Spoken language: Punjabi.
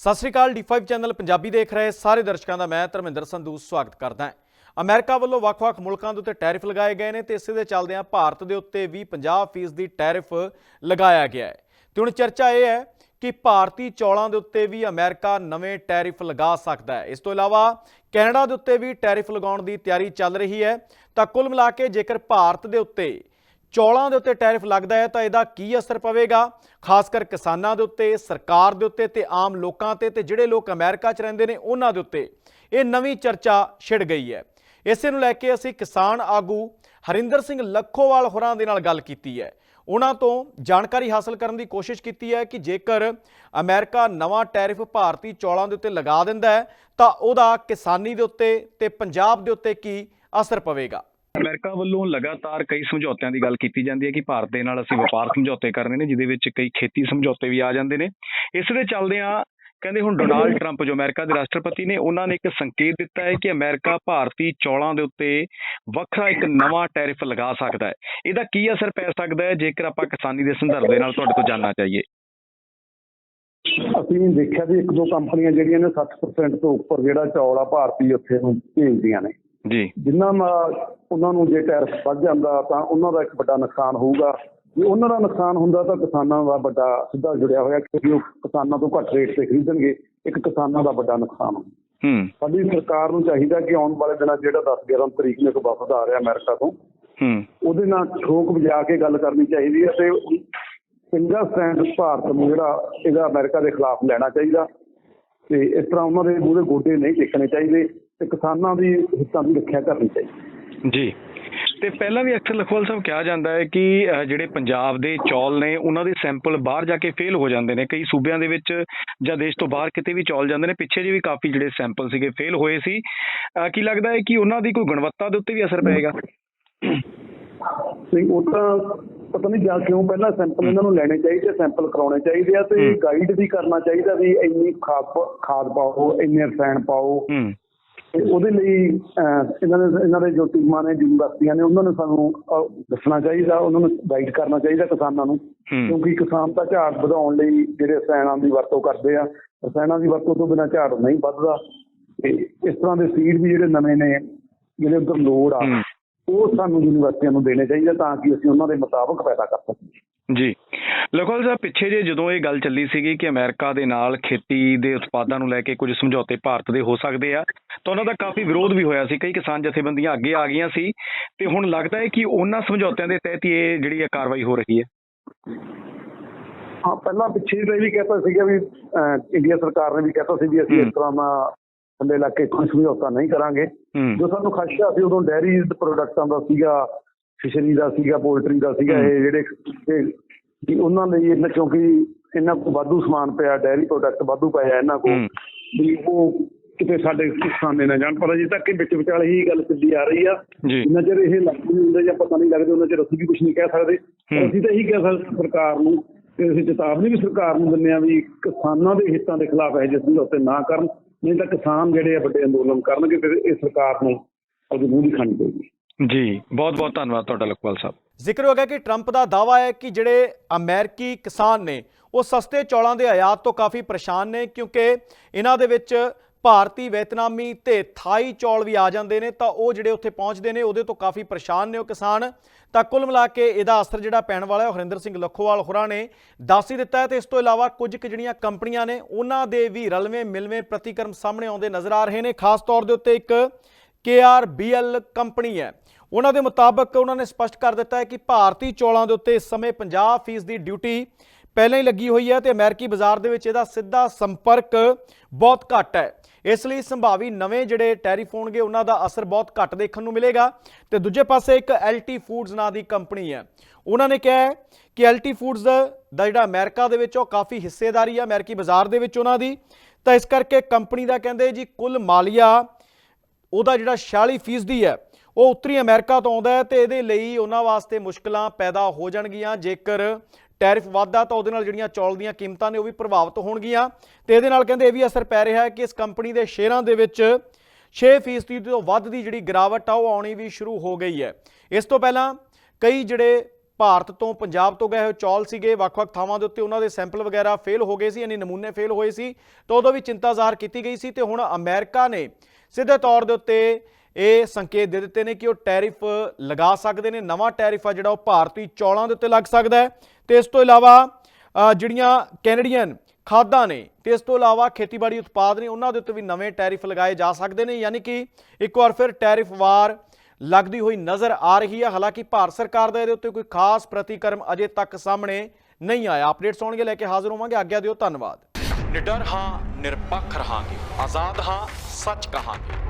ਸਤਿ ਸ੍ਰੀ ਅਕਾਲ D5 ਚੈਨਲ ਪੰਜਾਬੀ ਦੇਖ ਰਹੇ ਸਾਰੇ ਦਰਸ਼ਕਾਂ ਦਾ ਮੈਂ ਧਰਮਿੰਦਰ ਸੰਧੂ ਸਵਾਗਤ ਕਰਦਾ ਹਾਂ। ਅਮਰੀਕਾ ਵੱਲੋਂ ਵੱਖ-ਵੱਖ ਮੁਲਕਾਂ ਦੇ ਉੱਤੇ ਟੈਰਿਫ ਲਗਾਏ ਗਏ ਨੇ ਤੇ ਇਸੇ ਦੇ ਚੱਲਦਿਆਂ ਭਾਰਤ ਦੇ ਉੱਤੇ ਵੀ 50% ਦੀ ਟੈਰਿਫ ਲਗਾਇਆ ਗਿਆ ਹੈ। ਤੇ ਹੁਣ ਚਰਚਾ ਇਹ ਹੈ ਕਿ ਭਾਰਤੀ ਚੌਲਾਂ ਦੇ ਉੱਤੇ ਵੀ ਅਮਰੀਕਾ ਨਵੇਂ ਟੈਰਿਫ ਲਗਾ ਸਕਦਾ ਹੈ। ਇਸ ਤੋਂ ਇਲਾਵਾ ਕੈਨੇਡਾ ਦੇ ਉੱਤੇ ਵੀ ਟੈਰਿਫ ਲਗਾਉਣ ਦੀ ਤਿਆਰੀ ਚੱਲ ਰਹੀ ਹੈ। ਤਾਂ ਕੁੱਲ ਮਿਲਾ ਕੇ ਜੇਕਰ ਭਾਰਤ ਦੇ ਉੱਤੇ ਚੌਲਾਂ ਦੇ ਉੱਤੇ ਟੈਰਿਫ ਲੱਗਦਾ ਹੈ ਤਾਂ ਇਹਦਾ ਕੀ ਅਸਰ ਪਵੇਗਾ? ਖਾਸ ਕਰ ਕਿਸਾਨਾਂ ਦੇ ਉੱਤੇ, ਸਰਕਾਰ ਦੇ ਉੱਤੇ ਤੇ ਆਮ ਲੋਕਾਂ ਤੇ ਤੇ ਜਿਹੜੇ ਲੋਕ ਅਮਰੀਕਾ 'ਚ ਰਹਿੰਦੇ ਨੇ, ਉਹਨਾਂ ਦੇ ਉੱਤੇ ਇਹ ਨਵੀਂ ਚਰਚਾ ਛਿੜ ਗਈ ਹੈ। ਇਸੇ ਨੂੰ ਲੈ ਕੇ ਅਸੀਂ ਕਿਸਾਨ ਆਗੂ ਹਰਿੰਦਰ ਸਿੰਘ ਲੱਖੋਵਾਲ ਹੋਰਾਂ ਦੇ ਨਾਲ ਗੱਲ ਕੀਤੀ ਹੈ। ਉਹਨਾਂ ਤੋਂ ਜਾਣਕਾਰੀ ਹਾਸਲ ਕਰਨ ਦੀ ਕੋਸ਼ਿਸ਼ ਕੀਤੀ ਹੈ ਕਿ ਜੇਕਰ ਅਮਰੀਕਾ ਨਵਾਂ ਟੈਰਿਫ ਭਾਰਤੀ ਚੌਲਾਂ ਦੇ ਉੱਤੇ ਲਗਾ ਦਿੰਦਾ ਹੈ, ਤਾਂ ਉਹਦਾ ਕਿਸਾਨੀ ਦੇ ਉੱਤੇ ਤੇ ਪੰਜਾਬ ਦੇ ਉੱਤੇ ਕੀ ਅਸਰ ਪਵੇਗਾ? ਅਮਰੀਕਾ ਵੱਲੋਂ ਲਗਾਤਾਰ ਕਈ ਸਮਝੌਤਿਆਂ ਦੀ ਗੱਲ ਕੀਤੀ ਜਾਂਦੀ ਹੈ ਕਿ ਭਾਰਤ ਦੇ ਨਾਲ ਅਸੀਂ ਵਪਾਰ ਸਮਝੌਤੇ ਕਰਨੇ ਨੇ, ਜਿਹਦੇ ਵਿੱਚ ਕਈ ਖੇਤੀ ਸਮਝੌਤੇ ਵੀ ਆ ਜਾਂਦੇ ਨੇ। ਇਸ ਦੇ ਚੱਲਦਿਆਂ ਕਹਿੰਦੇ ਹੁਣ ਡੋਨਾਲਡ ਟਰੰਪ ਜੋ ਅਮਰੀਕਾ ਦੇ ਰਾਸ਼ਟਰਪਤੀ ਨੇ, ਉਹਨਾਂ ਨੇ ਇੱਕ ਸੰਕੇਤ ਦਿੱਤਾ ਹੈ ਕਿ ਅਮਰੀਕਾ ਭਾਰਤੀ ਚੌਲਾਂ ਦੇ ਉੱਤੇ ਵੱਖਰਾ ਇੱਕ ਨਵਾਂ ਟੈਰਿਫ ਲਗਾ ਸਕਦਾ ਹੈ। ਇਹਦਾ ਕੀ ਅਸਰ ਪੈ ਸਕਦਾ ਹੈ, ਜੇਕਰ ਆਪਾਂ ਕਿਸਾਨੀ ਦੇ ਸੰਦਰਭ ਦੇ ਨਾਲ ਤੁਹਾਡੇ ਤੋਂ ਜਾਨਣਾ ਚਾਹੀਏ? ਅਸੀਂ ਦੇਖਿਆ ਵੀ ਇੱਕ ਦੋ ਕੰਪਨੀਆਂ ਜਿਹੜੀਆਂ ਨੇ 60% ਤੋਂ ਉੱਪਰ ਜਿਹੜਾ ਚੌਲ ਆ, ਭਾਰਤੀ ਉੱਥੇ ਨੂੰ ਭੇਜਦੀਆਂ ਨੇ। ਜੀ। ਜਿਨ੍ਹਾਂ ਨਾਲ ਉਹਨਾਂ ਨੂੰ ਜੇ ਟੈਰਿਫ ਵੱਧ ਜਾਂਦਾ ਤਾਂ ਉਹਨਾਂ ਦਾ ਇੱਕ ਵੱਡਾ ਨੁਕਸਾਨ ਹੋਊਗਾ। ਜੇ ਉਹਨਾਂ ਦਾ ਨੁਕਸਾਨ ਹੁੰਦਾ ਤਾਂ ਕਿਸਾਨਾਂ ਦਾ ਵੱਡਾ ਸਿੱਧਾ ਜੁੜਿਆ ਹੋਇਆ ਕਿਉਂਕਿ ਉਹ ਕਿਸਾਨਾਂ ਤੋਂ ਘੱਟ ਰੇਟ ਤੇ ਖਰੀਦਣਗੇ ਇੱਕ ਕਿਸਾਨਾਂ ਦਾ ਵੱਡਾ ਨੁਕਸਾਨ ਹੋਊ। ਹੂੰ। ਸਾਡੀ ਸਰਕਾਰ ਨੂੰ ਚਾਹੀਦਾ ਕਿ ਆਉਣ ਵਾਲੇ ਦਿਨਾਂ ਜਿਹੜਾ 10 11 ਤਰੀਕ ਨੂੰ ਇੱਕ ਵਫਦ ਆ ਰਿਹਾ ਅਮਰੀਕਾ ਤੋਂ ਹੂੰ। ਉਹਦੇ ਨਾਲ ਠੋਕ ਵਜਾ ਕੇ ਗੱਲ ਕਰਨੀ ਚਾਹੀਦੀ ਹੈ ਤੇ ਚੰਗਾ ਸਟੈਂਡ ਭਾਰਤ ਨੂੰ ਜਿਹੜਾ ਇਹਦਾ ਅਮਰੀਕਾ ਦੇ ਖਿਲਾਫ ਲੈਣਾ ਚਾਹੀਦਾ। ਤੇ ਇਸ ਤਰ੍ਹਾਂ ਉਹਨਾਂ ਦੇ ਮੂਹਰੇ ਗੋਡੇ ਨਹੀਂ ਟੇਕਣੇ ਚਾਹੀਦੇ। ਤੇ ਕਿਸਾਨਾਂ ਦੀ ਹਿੱਤਾਂ ਦੀ ਰੱਖਿਆ ਕਰਨੀ ਚਾਹੀਦੀ। ਜੀ। ਤੇ ਪਹਿਲਾਂ ਵੀ ਅਕਸਰ ਲਖਵਾਲ ਸਾਹਿਬ ਕਿਹਾ ਜਾਂਦਾ ਹੈ ਕਿ ਜਿਹੜੇ ਪੰਜਾਬ ਦੇ ਚੌਲ ਨੇ ਉਹਨਾਂ ਦੇ ਸੈਂਪਲ ਬਾਹਰ ਜਾ ਕੇ ਫੇਲ ਹੋ ਜਾਂਦੇ ਨੇ। ਕਈ ਸੂਬਿਆਂ ਦੇ ਵਿੱਚ ਜਾਂ ਦੇਸ਼ ਤੋਂ ਬਾਹਰ ਕਿਤੇ ਵੀ ਚੌਲ ਜਾਂਦੇ ਨੇ ਪਿੱਛੇ ਜਿਹੇ ਵੀ ਕਾਫੀ ਜਿਹੜੇ ਸੈਂਪਲ ਸੀਗੇ ਫੇਲ ਹੋਏ ਸੀ। ਕੀ ਲੱਗਦਾ ਹੈ ਕਿ ਉਹਨਾਂ ਦੀ ਕੋਈ ਗੁਣਵੱਤਾ ਦੇ ਉੱਤੇ ਵੀ ਅਸਰ ਪਏਗਾ? ਤੇ ਉਹ ਤਾਂ ਪਤਾ ਨਹੀਂ ਜਾਂ ਕਿਉਂ ਪਹਿਲਾਂ ਸੈਂਪਲ ਇਹਨਾਂ ਨੂੰ ਲੈਣੇ ਚਾਹੀਦੇ ਸੈਂਪਲ ਕਰਾਉਣੇ ਚਾਹੀਦੇ ਆ ਤੇ। ਗਾਈਡ ਵੀ ਕਰਨਾ ਚਾਹੀਦਾ ਵੀ ਇੰਨੀ ਖਾਦ ਪਾਓ ਇੰਨੇ ਰਸਾਇਣ ਪਾਓ। ਤੇ ਉਹਦੇ ਲਈ ਇਹਨਾਂ ਦੇ ਇਹਨਾਂ ਦੇ ਜੋ ਟੀਮਾਂ ਨੇ ਯੂਨੀਵਰਸਿਟੀਆਂ ਨੇ ਉਹਨਾਂ ਨੂੰ ਸਾਨੂੰ ਦੱਸਣਾ ਚਾਹੀਦਾ ਉਹਨਾਂ ਨੂੰ ਗਾਈਡ ਕਰਨਾ ਚਾਹੀਦਾ ਕਿਸਾਨਾਂ ਨੂੰ। ਕਿਉਂਕਿ ਕਿਸਾਨ ਤਾਂ ਝਾੜ ਵਧਾਉਣ ਲਈ ਜਿਹੜੇ ਰਸਾਇਣਾਂ ਦੀ ਵਰਤੋਂ ਕਰਦੇ ਆ ਰਸਾਇਣਾਂ ਦੀ ਵਰਤੋਂ ਤੋਂ ਬਿਨਾਂ ਝਾੜ ਨਹੀਂ ਵੱਧਦਾ। ਤੇ ਇਸ ਤਰ੍ਹਾਂ ਦੇ ਸੀਡ ਵੀ ਜਿਹੜੇ ਨਵੇਂ ਨੇ ਜਿਹੜੇ ਉਧਰ ਲੋੜ ਆ। ਉਹ ਸਾਨੂੰ ਯੂਨੀਵਰਸਿਟੀਆਂ ਨੂੰ ਦੇਣੇ ਚਾਹੀਦੇ ਤਾਂ ਕਿ ਅਸੀਂ ਉਹਨਾਂ ਦੇ ਮੁਤਾਬਕ ਪੈਦਾ ਕਰ ਸਕੀਏ। ਜੀ। ਲਖਵਾਲ ਸਾਹਿਬ ਪਿੱਛੇ ਜੇ ਜਦੋਂ ਇਹ ਗੱਲ ਚੱਲੀ ਸੀਗੀ ਕਿ ਅਮਰੀਕਾ ਦੇ ਨਾਲ ਖੇਤੀ ਦੇ ਉਤਪਾਦਾਂ ਨੂੰ ਲੈ ਕੇ ਕੁਝ ਸਮਝੌਤੇ ਭਾਰਤ ਦੇ ਹੋ ਸਕਦੇ ਆ ਤਾਂ ਉਹਨਾਂ ਦਾ ਕਾਫੀ ਵਿਰੋਧ ਵੀ ਹੋਇਆ ਸੀ। ਕਈ ਕਿਸਾਨ ਜਥੇਬੰਦੀਆਂ ਅੱਗੇ ਆ ਗਈਆਂ ਸੀ ਤੇ ਹੁਣ ਲੱਗਦਾ ਹੈ ਕਿ ਉਹਨਾਂ ਸਮਝੌਤਿਆਂ ਦੇ ਤਹਿਤ ਇਹ ਜਿਹੜੀ ਹੈ ਕਾਰਵਾਈ ਹੋ ਰਹੀ ਹੈ। ਹਾਂ ਪਹਿਲਾਂ ਪਿੱਛੇ ਇਹ ਵੀ ਕਹਤਾ ਸੀਗਾ ਵੀ ਇੰਡੀਆ ਸਰਕਾਰ ਨੇ ਵੀ ਕਹਤਾ ਸੀ ਵੀ ਅਸੀਂ। ਇਸ ਤਰ੍ਹਾਂ ਦਾ ਥੱਲੇ ਲੱਗ ਕੇ ਕੋਈ ਸਮਝੌਤਾ ਨਹੀਂ ਕਰਾਂਗੇ। ਜੋ ਸਾਨੂੰ ਖਦਸ਼ਾ ਸੀ ਉਦੋਂ ਡੈਰੀ ਪ੍ਰੋਡਕਟਾਂ ਦਾ ਸੀਗਾ ਫਿਸ਼ਰੀ ਦਾ ਸੀਗਾ ਪੋਲਟਰੀ ਦਾ ਸੀਗਾ। ਇਹ ਜਿਹੜੇ ਕਿ ਉਹਨਾਂ ਲਈ ਇਹਨਾਂ ਕਿਉਂਕਿ ਇਹਨਾਂ ਕੋਲ ਵਾਧੂ ਸਮਾਨ ਪਿਆ ਡੈਰੀ ਪ੍ਰੋਡਕਟ ਵਾਧੂ ਪਿਆ ਇਹਨਾਂ ਕੋਲ। ਵੀ ਉਹ ਕਿਤੇ ਸਾਡੇ ਕਿਸਾਨੇ ਨਾ ਜਾਣ ਪਰ ਅਜੇ ਤੱਕ ਇਹ ਵਿੱਚ ਵਿਚਾਲੇ ਹੀ ਗੱਲ ਚੱਲੀ ਆ ਰਹੀ ਆ ਜੀ ਜਿੰਨਾ ਚਿਰ ਇਹ ਲੱਗ ਨਹੀਂ ਹੁੰਦੇ ਜਾਂ ਪਤਾ ਨਹੀਂ ਲੱਗਦੇ ਉਹਨਾਂ ਚਿਰ ਅਸੀਂ ਵੀ ਕੁਝ ਨਹੀਂ ਕਹਿ ਸਕਦੇ। ਅਸੀਂ ਤਾਂ ਇਹੀ ਕਹਿ ਸਕਦੇ ਸਰਕਾਰ ਨੂੰ ਤੇ ਅਸੀਂ ਚੇਤਾਵਨੀ ਵੀ ਸਰਕਾਰ ਨੂੰ ਦਿੰਦੇ ਆ ਵੀ ਕਿਸਾਨਾਂ ਦੇ ਹਿੱਤਾਂ ਦੇ ਖਿਲਾਫ ਇਹ ਜਿਹੇ ਸਮਝੌਤੇ ਨਾ ਕਰਨ ਨਹੀਂ ਤਾਂ ਕਿਸਾਨ ਜਿਹੜੇ ਆ ਵੱਡੇ ਅੰਦੋਲਨ ਕਰਨਗੇ ਫਿਰ ਇਹ ਸਰਕਾਰ ਨੂੰ ਉਹਦੀ ਮੂੰਹ ਦੀ ਖਾਣੀ ਪਏਗੀ ਜੀ, ਬਹੁਤ ਬਹੁਤ ਧੰਨਵਾਦ ਤੁਹਾਡਾ ਲਖਵਾਲ ਸਾਹਿਬ। ਜ਼ਿਕਰ ਹੋ ਗਿਆ ਕਿ ਟਰੰਪ ਦਾ ਦਾਵਾ ਹੈ ਕਿ ਜਿਹੜੇ ਅਮਰੀਕੀ ਕਿਸਾਨ ਨੇ, ਉਹ ਸਸਤੇ ਚੌਲਾਂ ਦੇ ਆਯਾਤ ਤੋਂ ਕਾਫੀ ਪਰੇਸ਼ਾਨ ਨੇ, ਕਿਉਂਕਿ ਇਹਨਾਂ ਦੇ ਵਿੱਚ ਭਾਰਤੀ ਵੈਤਨਾਮੀ ਤੇ ਥਾਈ ਚੌਲ ਵੀ ਆ ਜਾਂਦੇ ਨੇ, ਤਾਂ ਉਹ ਜਿਹੜੇ ਉੱਥੇ ਪਹੁੰਚਦੇ ਨੇ, ਉਹਦੇ ਤੋਂ ਕਾਫੀ ਪਰੇਸ਼ਾਨ ਨੇ ਉਹ ਕਿਸਾਨ। ਤਾਂ ਕੁੱਲ ਮਿਲਾ ਕੇ ਇਹਦਾ ਅਸਰ ਜਿਹੜਾ ਪੈਣ ਵਾਲਾ ਹੈ ਹਰਿੰਦਰ ਸਿੰਘ ਲੱਖੋਵਾਲ ਹੋਰਾਂ ਨੇ ਦੱਸ ਹੀ ਦਿੱਤਾ ਹੈ ਤੇ ਇਸ ਤੋਂ ਇਲਾਵਾ ਕੁਝ ਕੁ ਜਿਹੜੀਆਂ ਕੰਪਨੀਆਂ ਨੇ, ਉਹਨਾਂ ਦੇ ਵੀ ਰਲਵੇਂ ਮਿਲਵੇਂ ਪ੍ਰਤੀਕਰਮ ਸਾਹਮਣੇ ਆਉਂਦੇ ਨਜ਼ਰ ਆ ਰਹੇ ਨੇ। ਖਾਸ ਤੌਰ ਦੇ ਉੱਤੇ ਇੱਕ KRBL ਕੰਪਨੀ ਹੈ। ਉਹਨਾਂ ਦੇ ਮੁਤਾਬਕ ਉਹਨਾਂ ਨੇ ਸਪਸ਼ਟ ਕਰ ਦਿੱਤਾ ਹੈ ਕਿ ਭਾਰਤੀ ਚੌਲਾਂ ਦੇ ਉੱਤੇ ਇਸ ਸਮੇਂ 50% ਦੀ ਡਿਊਟੀ ਪਹਿਲਾਂ ਹੀ ਲੱਗੀ ਹੋਈ ਹੈ ਤੇ ਅਮਰੀਕੀ ਬਾਜ਼ਾਰ ਦੇ ਵਿੱਚ ਇਹਦਾ ਸਿੱਧਾ ਸੰਪਰਕ ਬਹੁਤ ਘੱਟ ਹੈ। ਇਸ ਲਈ ਸੰਭਾਵੀ ਨਵੇਂ ਜਿਹੜੇ ਟੈਰਿਫ ਹੋਣਗੇ, ਉਹਨਾਂ ਦਾ ਅਸਰ ਬਹੁਤ ਘੱਟ ਦੇਖਣ ਨੂੰ ਮਿਲੇਗਾ। ਤੇ ਦੂਜੇ ਪਾਸੇ ਇੱਕ LT ਫੂਡਸ ਨਾਂ ਦੀ ਕੰਪਨੀ ਹੈ। ਉਹਨਾਂ ਨੇ ਕਿਹਾ ਹੈ ਕਿ LT ਫੂਡਸ ਦਾ ਜਿਹੜਾ ਅਮਰੀਕਾ ਦੇ ਵਿੱਚ ਉਹ ਕਾਫੀ ਹਿੱਸੇਦਾਰੀ ਹੈ ਅਮਰੀਕੀ ਬਾਜ਼ਾਰ ਦੇ ਵਿੱਚ ਉਹਨਾਂ ਦੀ। ਤਾਂ ਇਸ ਕਰਕੇ ਕੰਪਨੀ ਦਾ ਕਹਿੰਦੇ ਜੀ ਕੁੱਲ ਮਾਲੀਆ ਉਹਦਾ ਜਿਹੜਾ 46% ਦੀ ਹੈ ਉਹ ਉੱਤਰੀ ਅਮਰੀਕਾ ਤੋਂ ਆਉਂਦਾ ਹੈ ਤੇ ਇਹਦੇ ਲਈ ਉਹਨਾਂ ਵਾਸਤੇ ਮੁਸ਼ਕਲਾਂ ਪੈਦਾ ਹੋ ਜਾਣਗੀਆਂ। ਜੇਕਰ ਟੈਰਿਫ ਵਧਦਾ ਤਾਂ ਉਹਦੇ ਨਾਲ ਜਿਹੜੀਆਂ ਚੌਲ ਦੀਆਂ ਕੀਮਤਾਂ ਨੇ ਉਹ ਵੀ ਪ੍ਰਭਾਵਿਤ ਹੋਣਗੀਆਂ। ਤੇ ਇਹਦੇ ਨਾਲ ਕਹਿੰਦੇ ਇਹ ਵੀ ਅਸਰ ਪੈ ਰਿਹਾ ਹੈ ਕਿ ਇਸ ਕੰਪਨੀ ਦੇ ਸ਼ੇਅਰਾਂ ਦੇ ਵਿੱਚ 6% ਤੋਂ ਵੱਧ ਦੀ ਜਿਹੜੀ ਗਿਰਾਵਟ ਆ, ਉਹ ਆਉਣੀ ਵੀ ਸ਼ੁਰੂ ਹੋ ਗਈ ਹੈ। ਇਸ ਤੋਂ ਪਹਿਲਾਂ ਕਈ ਜਿਹੜੇ ਭਾਰਤ ਤੋਂ ਪੰਜਾਬ ਤੋਂ ਗਏ ਹੋਏ ਚੌਲ ਸੀਗੇ, ਵੱਖ-ਵੱਖ ਥਾਵਾਂ ਦੇ ਉੱਤੇ ਉਹਨਾਂ ਦੇ ਸੈਂਪਲ ਵਗੈਰਾ ਫੇਲ ਹੋ ਗਏ ਸੀ, ਯਾਨੀ ਨਮੂਨੇ ਫੇਲ ਹੋਏ ਸੀ, ਤਾਂ ਉਦੋਂ ਵੀ ਚਿੰਤਾ ਜ਼ਾਹਰ ਕੀਤੀ ਗਈ ਸੀ ਤੇ ਹੁਣ ਅਮਰੀਕਾ ਨੇ ਸਿੱਧੇ ਤੌਰ ਦੇ ਉੱਤੇ ਇਹ ਸੰਕੇਤ ਦੇ ਦਿੱਤੇ ਨੇ ਕਿ ਉਹ ਟੈਰਿਫ ਲਗਾ ਸਕਦੇ ਨੇ, ਨਵਾਂ ਟੈਰਿਫ ਆ ਜਿਹੜਾ ਉਹ ਭਾਰਤੀ ਚੌਲਾਂ ਦੇ ਉੱਤੇ ਲੱਗ ਸਕਦਾ ਹੈ। ਤੇ ਇਸ ਤੋਂ ਇਲਾਵਾ ਜਿਹੜੀਆਂ ਕੈਨੇਡੀਅਨ ਖਾਦਾਂ ਨੇ, ਤੇ ਇਸ ਤੋਂ ਇਲਾਵਾ ਖੇਤੀਬਾੜੀ ਉਤਪਾਦ ਨੇ, ਉਹਨਾਂ ਦੇ ਉੱਤੇ ਵੀ ਨਵੇਂ ਟੈਰਿਫ ਲਗਾਏ ਜਾ ਸਕਦੇ ਨੇ। ਯਾਨੀ ਕਿ ਇੱਕ ਵਾਰ ਫਿਰ ਟੈਰਿਫ ਵਾਰ ਲੱਗਦੀ ਹੋਈ ਨਜ਼ਰ ਆ ਰਹੀ ਹੈ। ਹਾਲਾਂਕਿ ਭਾਰਤ ਸਰਕਾਰ ਦਾ ਇਹਦੇ ਉੱਤੇ ਕੋਈ ਖਾਸ ਪ੍ਰਤੀਕਰਮ ਅਜੇ ਤੱਕ ਸਾਹਮਣੇ ਨਹੀਂ ਆਇਆ। ਅਪਡੇਟਸ ਆਉਣਗੇ ਲੈ ਕੇ ਹਾਜ਼ਰ ਹੋਵਾਂਗੇ। ਆਗਿਆ ਦਿਓ ਧੰਨਵਾਦ। ਨਿਡਰ ਹਾਂ, ਨਿਰਪੱਖ ਰਹਾਂਗੇ। ਆਜ਼ਾਦ ਹਾਂ, ਸੱਚ ਕਹਾਂਗੇ।